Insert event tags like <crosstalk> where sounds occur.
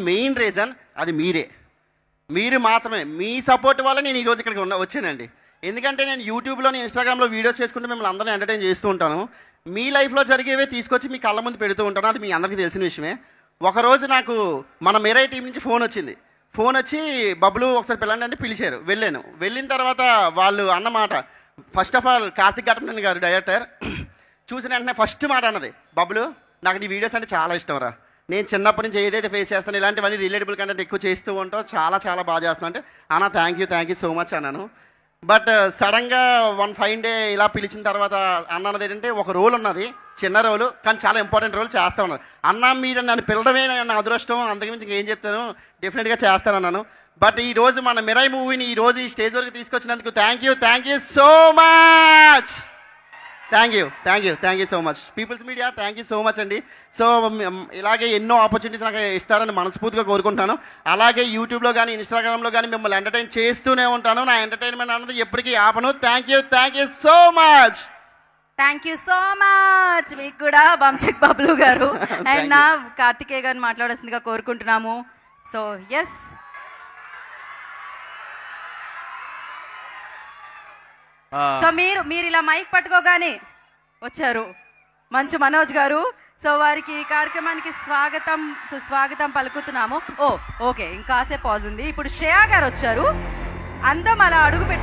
Main reason అది మీరే. మీరు మాత్రమే. మీ సపోర్ట్ వల్ల నేను ఈరోజు ఇక్కడికి ఉన్న వచ్చానండి. ఎందుకంటే నేను యూట్యూబ్లో ఇన్స్టాగ్రామ్లో వీడియోస్ చేసుకుంటూ మిమ్మల్ని అందరినీ ఎంటర్టైన్ చేస్తూ ఉంటాను. మీ లైఫ్లో జరిగేవే తీసుకొచ్చి మీ కళ్ళ ముందు పెడుతూ ఉంటాను. అది మీ అందరికీ తెలిసిన విషయమే. ఒకరోజు నాకు మన మెరై టీం నుంచి ఫోన్ వచ్చింది. ఫోన్ వచ్చి బబ్బులు ఒకసారి పిల్లండి అంటే పిలిచారు. వెళ్ళాను. వెళ్ళిన తర్వాత వాళ్ళు అన్నమాట ఫస్ట్ ఆఫ్ ఆల్ కార్తిక్ ఘటన గారు డైరెక్టర్ చూసిన వెంటనే ఫస్ట్ మాట అన్నది. బబ్బులు నాకు నీ వీడియోస్ అంటే చాలా ఇష్టం రా. నేను చిన్నప్పటి నుంచి ఏదైతే ఫేస్ చేస్తాను ఇలాంటివన్నీ రిలేటబుల్ కంటెంట్ ఎక్కువ చేస్తూ ఉంటావు చాలా చాలా బాగా చేస్తున్నావు అంటే అన్న thank you thank you so much అన్నాను. బట్ సడన్గా వన్ ఫైవ్ డే ఇలా పిలిచిన తర్వాత అన్నది ఏంటంటే ఒక రోల్ ఉన్నది చిన్న రోలు కానీ చాలా ఇంపార్టెంట్ రోల్ చేస్తా ఉన్నారు. అన్న మీరు నన్ను పిలడమే నా అదృష్టం అంతకుమించి ఏం చెప్తాను. డెఫినెట్గా చేస్తానన్నాను బట్ ఈ రోజు మన మిరాయి మూవీని ఈ రోజు ఈ స్టేజ్ వరకు తీసుకొచ్చినందుకు thank you thank you so much thank you thank you thank you so much people's media thank you so much అండి. సో ఇలాగే ఎన్నో ఆపర్చునిటీస్ నాకు ఇస్తారని మనస్ఫూర్తిగా కోరుకుంటాను. అలాగే యూట్యూబ్లో కానీ ఇన్స్టాగ్రామ్లో కానీ మిమ్మల్ని ఎంటర్టైన్ చేస్తూనే ఉంటాను. నా ఎంటర్టైన్మెంట్ అన్నది ఎప్పటికీ ఆపను. Thank you thank you so much thank you so much మీకు కూడా బంచిక్ బబ్లు గారు. <laughs> అండ్ నా కార్తికేయ గారిని మాట్లాడాల్సిందిగా కోరుకుంటున్నాము. సో ఎస్ సో మీరు మీరు ఇలా మైక్ పట్టుకోగానే వచ్చారు. మంచు మనోజ్ గారు. సో వారికి ఈ కార్యక్రమానికి స్వాగతం సుస్వాగతం పలుకుతున్నాము. ఓ ఓకే ఇంకాసే పాజ్ ఉంది. ఇప్పుడు శ్రేయా గారు వచ్చారు. అందం అలా అడుగు పెట్టారు.